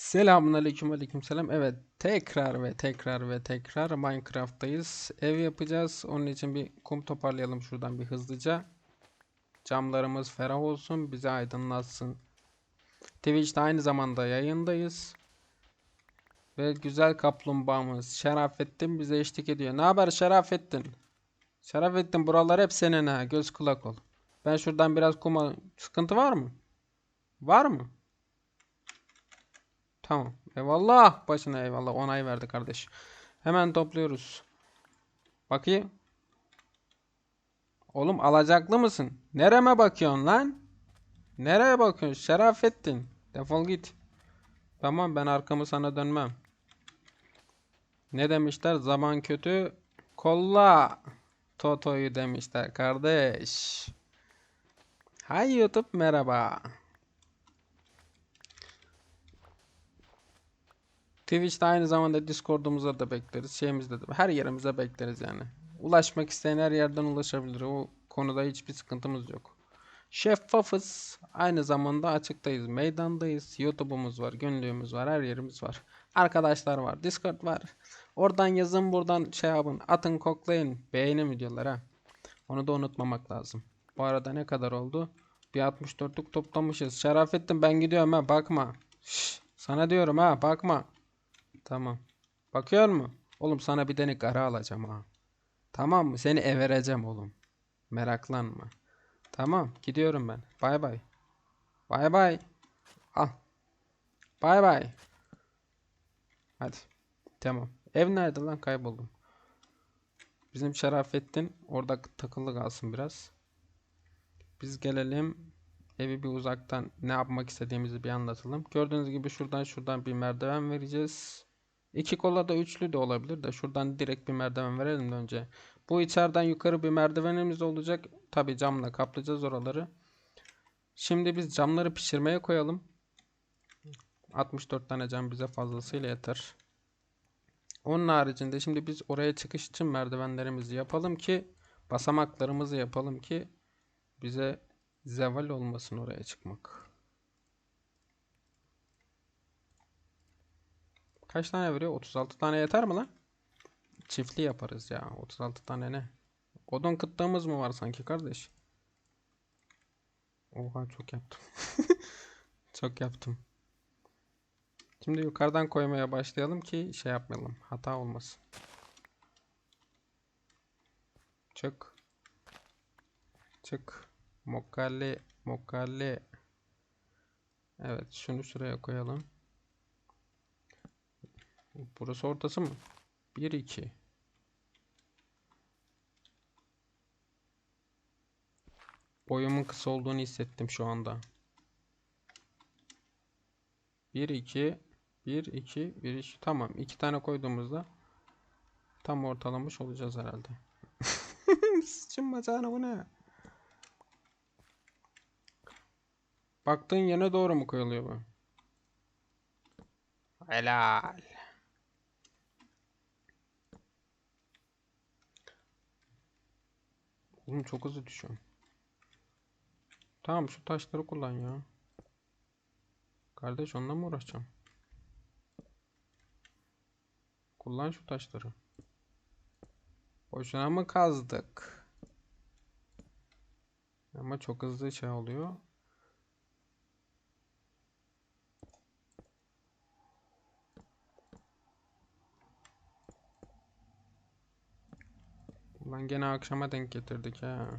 Selamun aleyküm aleyküm selam. Evet tekrar ve tekrar ve tekrar Minecraft'tayız. Ev yapacağız. Onun için bir kum toparlayalım şuradan bir hızlıca. Camlarımız ferah olsun. Bizi aydınlatsın. Twitch'te aynı zamanda yayındayız. Ve güzel kaplumbağamız Şerafettin bize eşlik ediyor. Ne haber Şerafettin? Şerafettin buralar hep senin ha. Göz kulak ol. Ben şuradan biraz kuma... Sıkıntı var mı? Var mı? Tamam. Eyvallah. Başına eyvallah. Onay verdi kardeş. Hemen topluyoruz. Bakayım. Oğlum alacaklı mısın? Nereme bakıyorsun lan? Nereye bakıyorsun? Şerafettin. Defol git. Tamam ben arkamı sana dönmem. Ne demişler? Zaman kötü. Kolla. Toto'yu demişler kardeş. Hay YouTube merhaba. Twitch'te aynı zamanda Discord'umuza da bekleriz. Şeyimizde de her yerimize bekleriz yani. Ulaşmak isteyen her yerden ulaşabilir. O konuda hiçbir sıkıntımız yok. Şeffafız. Aynı zamanda açıktayız. Meydandayız. YouTube'umuz var. Günlüğümüz var. Her yerimiz var. Arkadaşlar var. Discord var. Oradan yazın buradan şey yapın. Atın koklayın. Beğeni mi. Onu da unutmamak lazım. Bu arada ne kadar oldu? Bir 64'lük toplamışız. Şerafettin ben gidiyorum ha bakma. Şş, sana diyorum ha bakma. Tamam. Bakıyor mu? Oğlum sana bir tane kara alacağım ha. Tamam mı? Seni evereceğim oğlum. Meraklanma. Tamam. Gidiyorum ben. Bay bay. Bay bay. Al. Bay bay. Hadi. Tamam. Ev nerede lan? Kayboldum. Bizim Şerafettin orada takılı kalsın biraz. Biz gelelim. Evi bir uzaktan ne yapmak istediğimizi bir anlatalım. Gördüğünüz gibi şuradan şuradan bir merdiven vereceğiz. İki kola da üçlü de olabilir de şuradan direkt bir merdiven verelim de önce. Bu içeriden yukarı bir merdivenimiz olacak. Tabi camla kaplayacağız oraları. Şimdi biz camları pişirmeye koyalım. 64 tane cam bize fazlasıyla yeter. Onun haricinde şimdi biz oraya çıkış için merdivenlerimizi yapalım ki basamaklarımızı yapalım ki bize zeval olmasın oraya çıkmak. Kaç tane veriyor? 36 tane yeter mi lan? Çiftli yaparız ya. 36 tane ne? Odun kıtlığımız mı var sanki kardeş? Oha çok yaptım. çok yaptım. Şimdi yukarıdan koymaya başlayalım ki şey yapmayalım. Hata olmasın. Çık. Çık. Mokale. Mokale. Evet şunu şuraya koyalım. Burası ortası mı? 1 2 Boyumun kısa olduğunu hissettim şu anda. 1 2 1 2 1 2 tamam. 2 tane koyduğumuzda tam ortalamış olacağız herhalde. Sıçın bacağına bu ne? Baktığın yerine doğru mu koyuluyor bu? Helal. Oğlum çok hızlı düşüyorum. Tamam şu taşları kullan ya. Kardeş onunla mı uğraşacağım? Kullan şu taşları. Boşuna mı kazdık? Ama çok hızlı şey oluyor. Ulan gene akşama denk getirdik ha.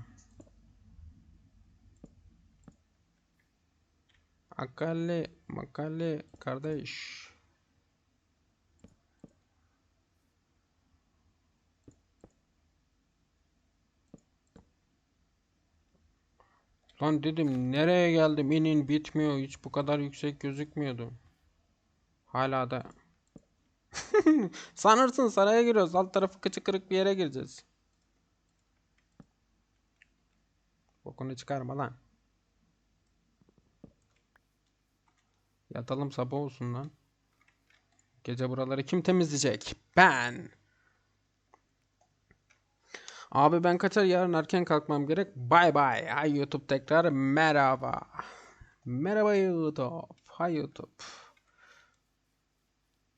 Akale, makale kardeş. Lan dedim nereye geldim inin bitmiyor hiç bu kadar yüksek gözükmüyordu. Hala da. Sanırsın saraya giriyoruz alt tarafı kıçı kırık bir yere gireceğiz. Bokunu çıkarma lan. Yatalım sabah olsun lan. Gece buraları kim temizleyecek? Ben. Abi ben kaçar yarın erken kalkmam gerek. Bay bay. Hay YouTube tekrar merhaba. Merhaba YouTube. Hay YouTube.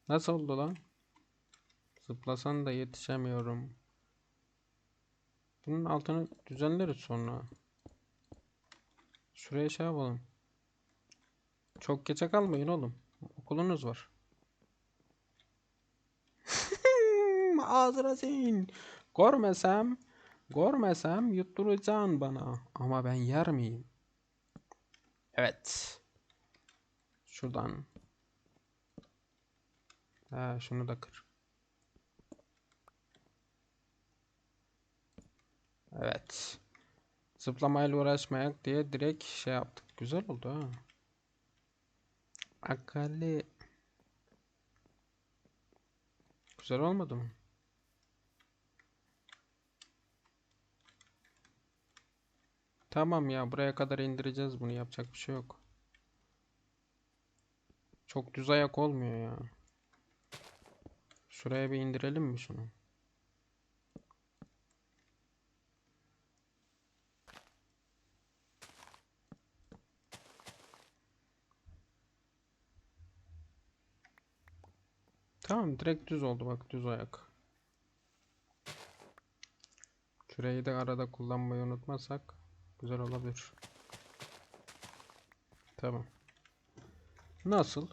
Nasıl oldu lan? Zıplasan da yetişemiyorum. Bunun altını düzenleriz sonra. Şuraya şey yapalım. Çok geçe kalmayın oğlum. Okulunuz var. Ağzına senin. Görmesem, görmesem yutturacaksın bana. Ama ben yer miyim? Evet. Şuradan. Ha, şunu da kır. Evet. Zıplamayla uğraşmayak diye direkt şey yaptık. Güzel oldu ha. Akali. Güzel olmadı mı? Tamam ya buraya kadar indireceğiz bunu yapacak bir şey yok. Çok düz ayak olmuyor ya. Şuraya bir indirelim mi şunu? Tamam direkt düz oldu bak düz ayak. Şurayı da arada kullanmayı unutmazsak güzel olabilir. Tamam. Nasıl?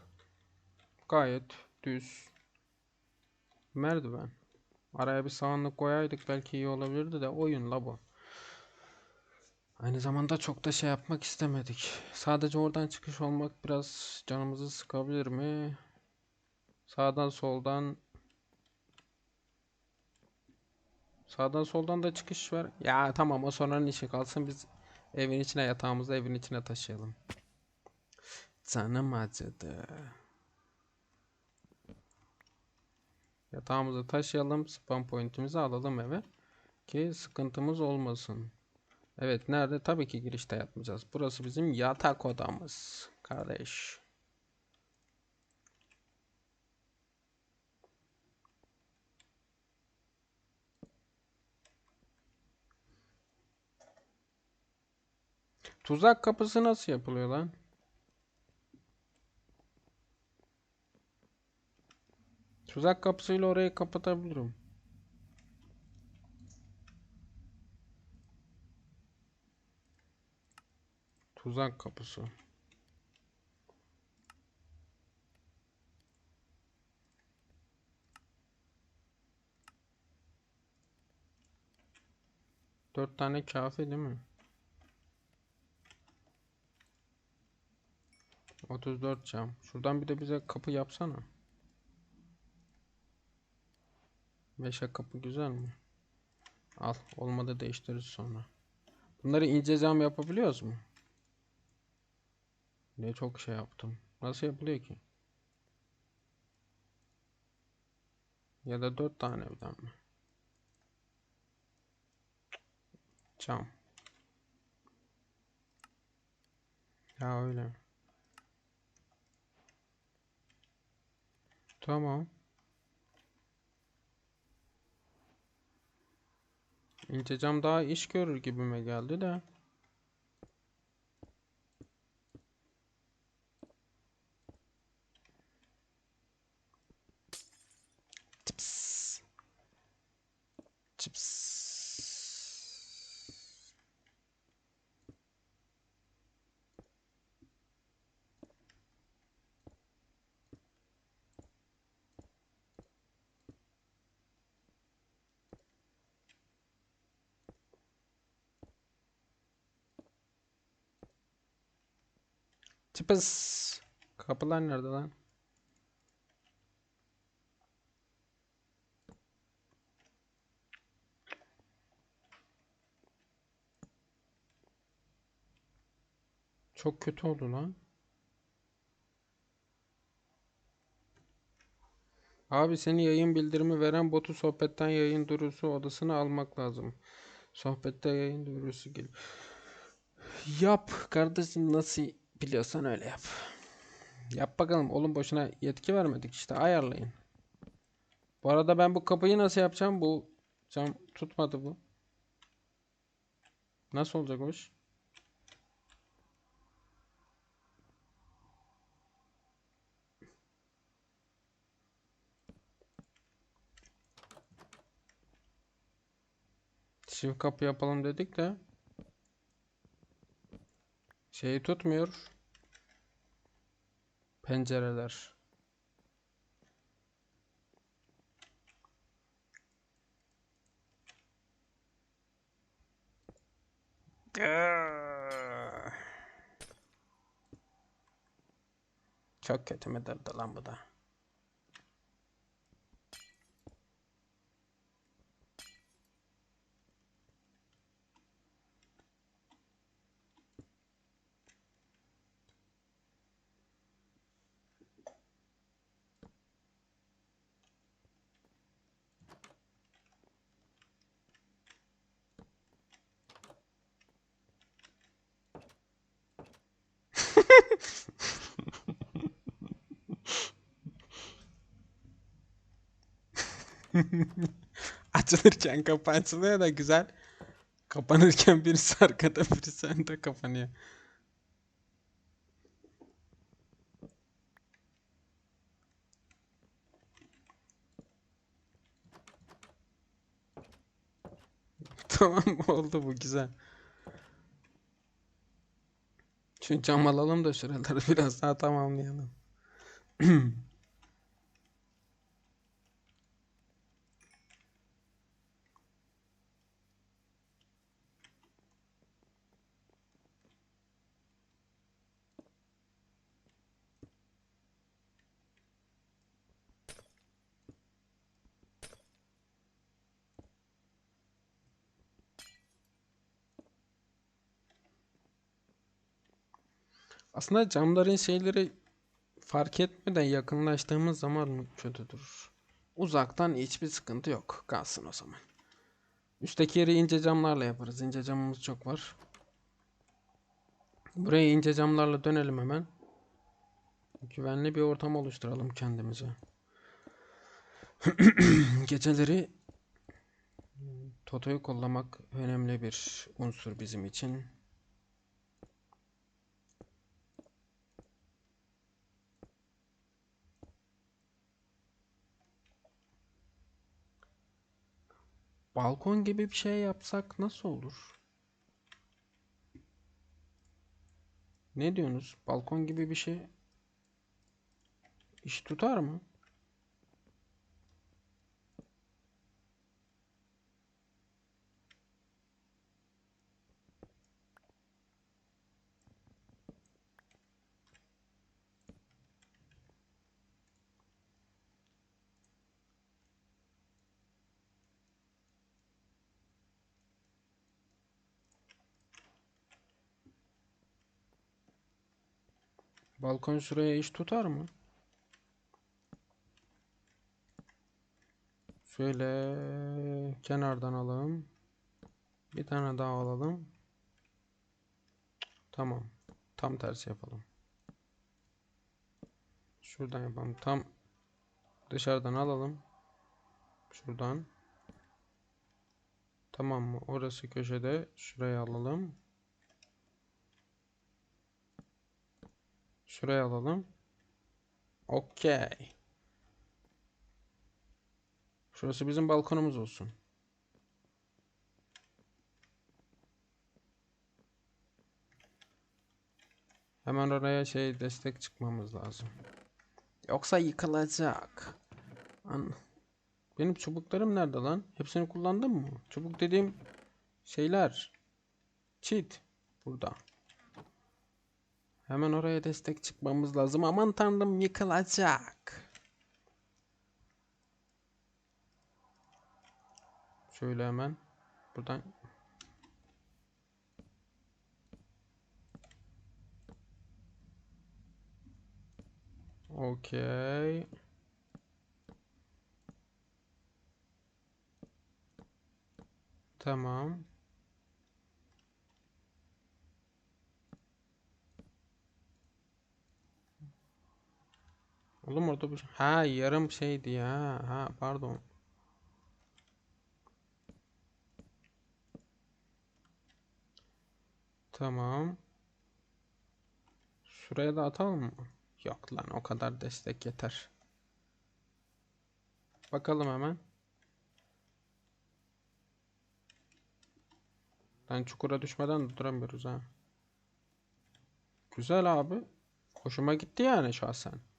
Gayet düz. Merdiven. Araya bir sahanlık koyaydık belki iyi olabilirdi de oyunla bu. Aynı zamanda çok da şey yapmak istemedik. Sadece oradan çıkış olmak biraz canımızı sıkabilir mi? Sağdan soldan Sağdan soldan da çıkış var. Ya tamam o sonranın işi kalsın biz evin içine yatağımızı evin içine taşıyalım. Canım acıdı. Yatağımızı taşıyalım. Spam pointimizi alalım eve. Ki sıkıntımız olmasın. Evet nerede? Tabii ki girişte yatmayacağız. Burası bizim yatak odamız. Kardeş. Tuzak kapısı nasıl yapılıyor lan? Tuzak kapısıyla orayı kapatabilirim. Tuzak kapısı. Dört tane kafi değil mi? 34 cam. Şuradan bir de bize kapı yapsana. 5'e kapı güzel mi? Al. Olmadı değiştiririz sonra. Bunları ince cam yapabiliyoruz mu? Ne çok şey yaptım. Nasıl yapılıyor ki? Ya da 4 tane birden mi? Cam. Ya öyle. Tamam. İnce cam daha iş görür gibime geldi de. Çıps. Çıpıs. Kapılar nerede lan? Çok kötü oldu lan. Abi seni yayın bildirimi veren botu sohbetten yayın duyurusu odasına almak lazım. Sohbette yayın duyurusu gel. Yap kardeşim nasıl Biliyorsan öyle yap. Yap bakalım. Oğlum boşuna yetki vermedik işte. Ayarlayın. Bu arada ben bu kapıyı nasıl yapacağım? Bu cam tutmadı bu. Nasıl olacak hoş? Çift kapı yapalım dedik de şeyi tutmuyor. Pencereler. Gıı. Çok kötü müdürdü lan bu da. Açılırken kapı açılıyor da güzel. Kapanırken birisi arkada birisi önde kapanıyor. Tamam oldu bu güzel. Şu cam alalım da şuraları biraz daha tamamlayalım. Aslında camların şeyleri fark etmeden yakınlaştığımız zaman kötü durur. Uzaktan hiçbir sıkıntı yok. Kalsın o zaman. Üstteki yeri ince camlarla yaparız. İnce camımız çok var. Buraya ince camlarla dönelim hemen. Güvenli bir ortam oluşturalım kendimize. Geceleri Toto'yu kollamak önemli bir unsur bizim için. Balkon gibi bir şey yapsak nasıl olur? Ne diyorsunuz? Balkon gibi bir şey iş tutar mı? Balkon şuraya iş tutar mı? Şöyle kenardan alalım. Bir tane daha alalım. Tamam. Tam tersi yapalım. Şuradan yapalım. Tam dışarıdan alalım. Şuradan. Tamam mı? Orası köşede. Şuraya alalım. Şuraya alalım. Okey. Şurası bizim balkonumuz olsun. Hemen oraya şey destek çıkmamız lazım. Yoksa yıkılacak. An Benim çubuklarım nerede lan? Hepsini kullandım mı? Çubuk dediğim şeyler. Çit. Burada. Hemen oraya destek çıkmamız lazım. Aman tanrım yıkılacak. Şöyle hemen buradan Okey. Tamam. Oğlum orada şey- Ha yarım şeydi ya. Ha pardon. Tamam. Şuraya da atalım mı? Yok lan o kadar destek yeter. Bakalım hemen. Lan çukura düşmeden de duramıyoruz ha. Güzel abi. Hoşuma gitti yani şahsen.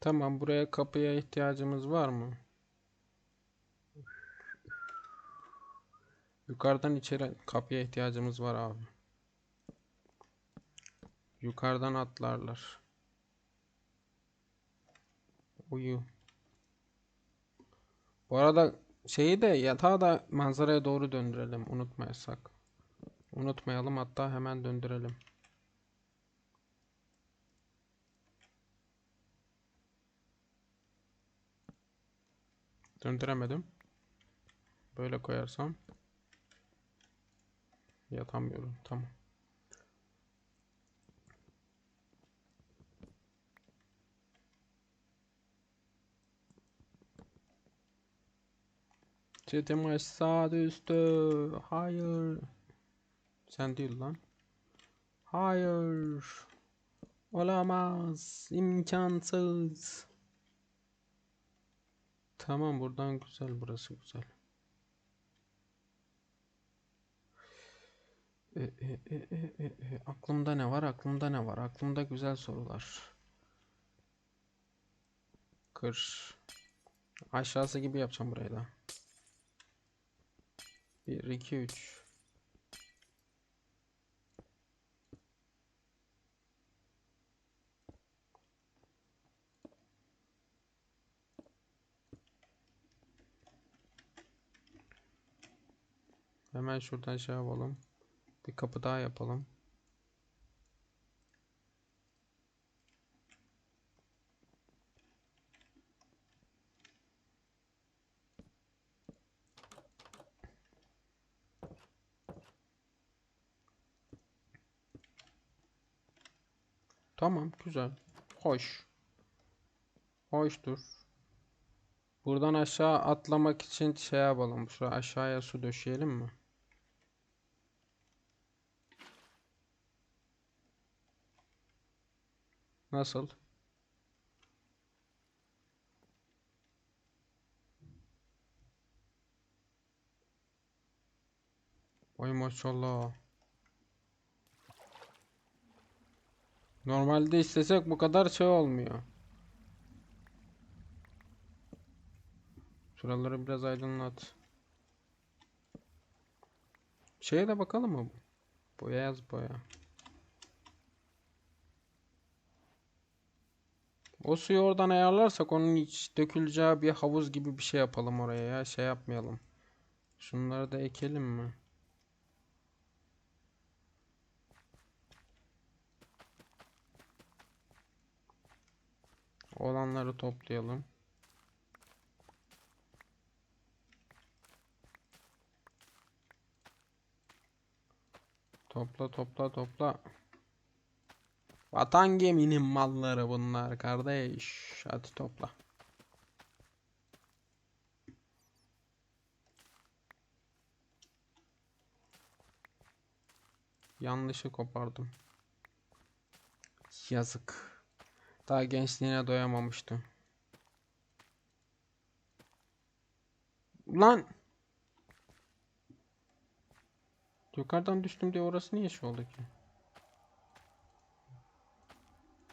Tamam buraya kapıya ihtiyacımız var mı? Yukarıdan içeri kapıya ihtiyacımız var abi. Yukarıdan atlarlar. Uyu. Bu arada şeyi de yatağı da manzaraya doğru döndürelim. Unutmayasak. Unutmayalım hatta hemen döndürelim. Döndüremedim. Böyle koyarsam yatamıyorum. Tamam. Çetim aşağı düştü. Hayır. Sen değil lan. Hayır. Olamaz. İmkansız. Tamam buradan güzel burası güzel. E, e, e, e, e, e. Aklımda ne var? Aklımda ne var? Aklımda güzel sorular. Kır. Aşağısı gibi yapacağım burayı da. 1 2 3 Hemen şuradan şey yapalım. Bir kapı daha yapalım. Tamam, güzel. Hoş. Hoştur. Buradan aşağı atlamak için şey yapalım. Şuraya aşağıya su döşeyelim mi? Nasıl? Oy maşallah. Normalde istesek bu kadar şey olmuyor. Şuraları biraz aydınlat. Şeye de bakalım mı? Boya yaz boya. O suyu oradan ayarlarsak onun iç döküleceği bir havuz gibi bir şey yapalım oraya ya. Şey yapmayalım. Şunları da ekelim mi? Olanları toplayalım. Topla topla topla. Vatan geminin malları bunlar kardeş. Hadi topla. Yanlışı kopardım. Yazık. Daha gençliğine doyamamıştı. Lan! Yukarıdan düştüm diye orası niye şey oldu ki?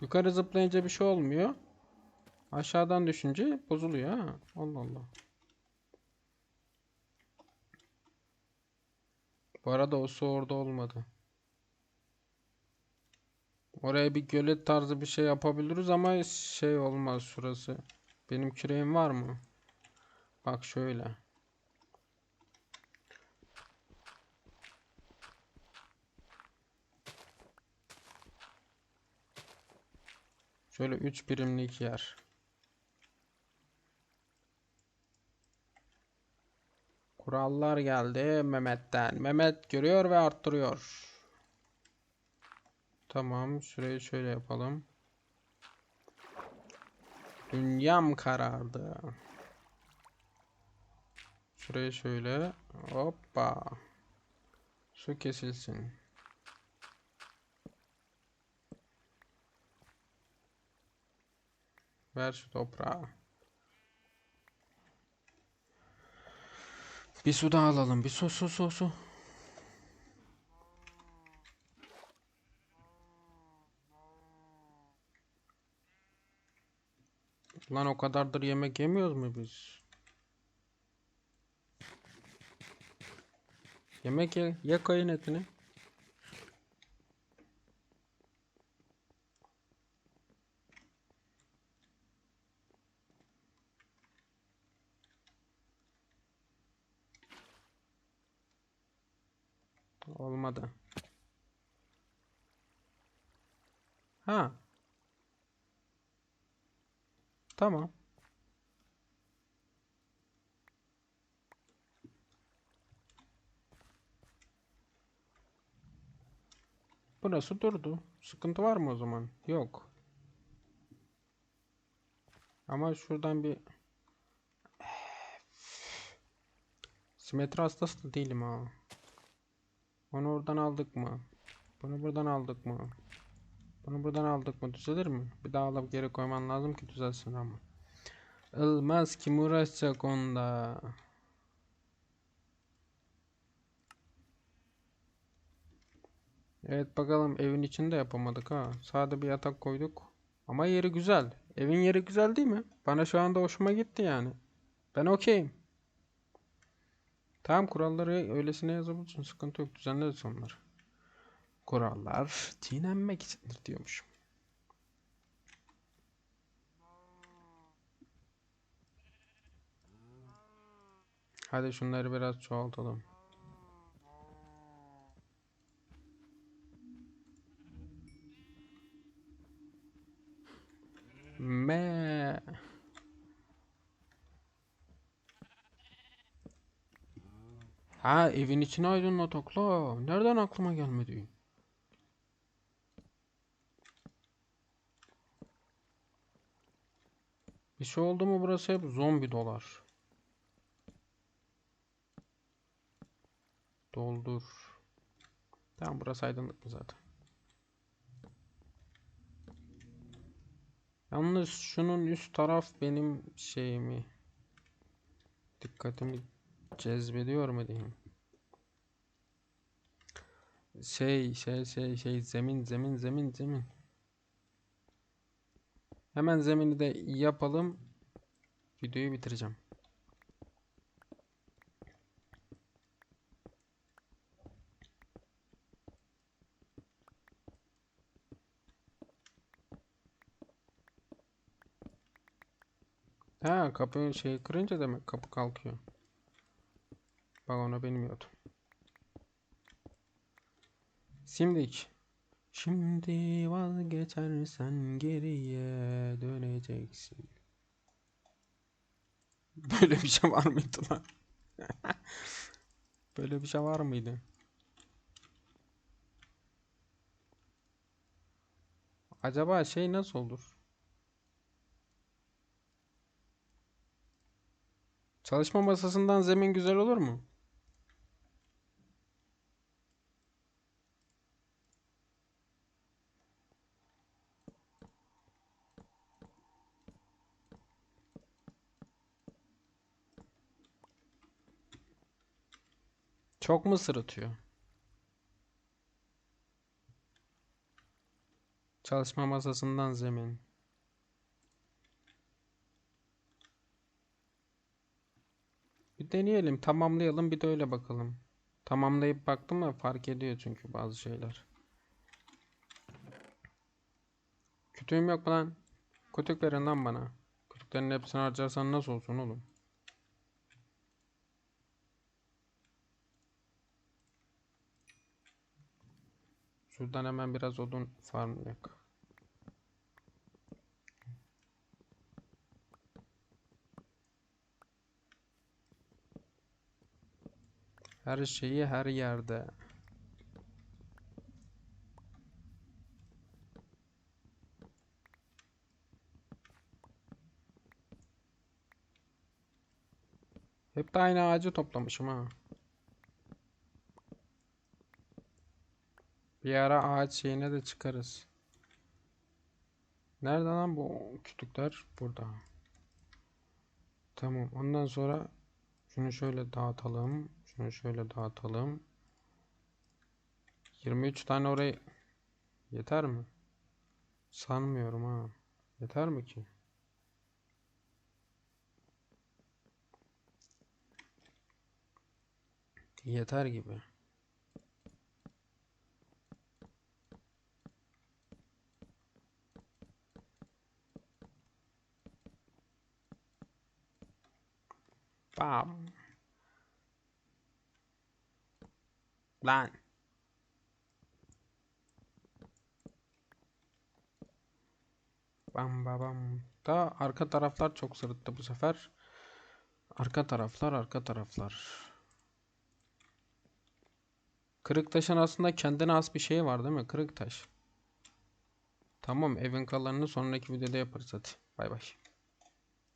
Yukarı zıplayınca bir şey olmuyor. Aşağıdan düşünce bozuluyor ha. Allah Allah. Bu arada o su orada olmadı. Oraya bir gölet tarzı bir şey yapabiliriz ama şey olmaz şurası. Benim küreğim var mı? Bak şöyle. Şöyle 3 birimlik yer. Kurallar geldi Mehmet'ten. Mehmet görüyor ve arttırıyor. Tamam, şurayı şöyle yapalım. Dünyam karardı. Şurayı şöyle. Hoppa. Su kesilsin. Ver şu toprağı. Bir su daha alalım. Bir su su su su. Lan o kadardır yemek yemiyoruz mu biz? Yemek ye, ye koyun etini. Olmadı. Ha. Tamam. Burası durdu. Sıkıntı var mı o zaman? Yok. Ama şuradan bir simetri hastası değilim ha. Onu oradan aldık mı? Bunu buradan aldık mı? Bunu buradan aldık mı? Düzelir mi? Bir daha alıp geri koyman lazım ki düzelsin ama. Olmaz kim uğraşacak onda? Evet bakalım evin içinde yapamadık ha. Sade bir yatak koyduk. Ama yeri güzel. Evin yeri güzel değil mi? Bana şu anda hoşuma gitti yani. Ben okeyim. Tamam kuralları öylesine yazabilirsin. Sıkıntı yok. Düzenleriz onları. Kurallar çiğnenmek içindir diyormuşum. Hadi şunları biraz çoğaltalım. Me. Ha evin içine aydınlatak la. Nereden aklıma gelmedi? Bir şey oldu mu burası hep zombi dolar. Doldur. Tamam burası aydınlık mı zaten? Yalnız şunun üst taraf benim şeyimi dikkatimi cezbediyor mu diyeyim. Şey şey şey şey zemin zemin zemin zemin. Hemen zemini de yapalım. Videoyu bitireceğim. Ha kapı şey kırınca demek kapı kalkıyor. Bak onu bilmiyordum. Şimdilik. Şimdi vazgeçersen geriye döneceksin. Böyle bir şey var mıydı lan? Böyle bir şey var mıydı? Acaba şey nasıl olur? Çalışma masasından zemin güzel olur mu? Çok mu sırıtıyor? Çalışma masasından zemin. Bir deneyelim, tamamlayalım, bir de öyle bakalım. Tamamlayıp baktım mı fark ediyor çünkü bazı şeyler. Kütüğüm yok mu lan? Kütük verin lan bana. Kütüklerin hepsini harcarsan nasıl olsun oğlum? Şuradan hemen biraz odun farmlayak. Her şeyi her yerde. Hep de aynı ağacı toplamışım ha. Bir ara ağaç şeyine de çıkarız. Nerede lan bu kütükler? Burada. Tamam. Ondan sonra şunu şöyle dağıtalım. Şunu şöyle dağıtalım. 23 tane orayı yeter mi? Sanmıyorum ha. Yeter mi ki? Yeter gibi. Bam. Lan. Bam bam. Da arka taraflar çok sırıttı bu sefer. Arka taraflar, arka taraflar. Kırık taşın aslında kendine has bir şey var değil mi? Kırık taş. Tamam evin kalanını sonraki videoda yaparız hadi. Bay bay.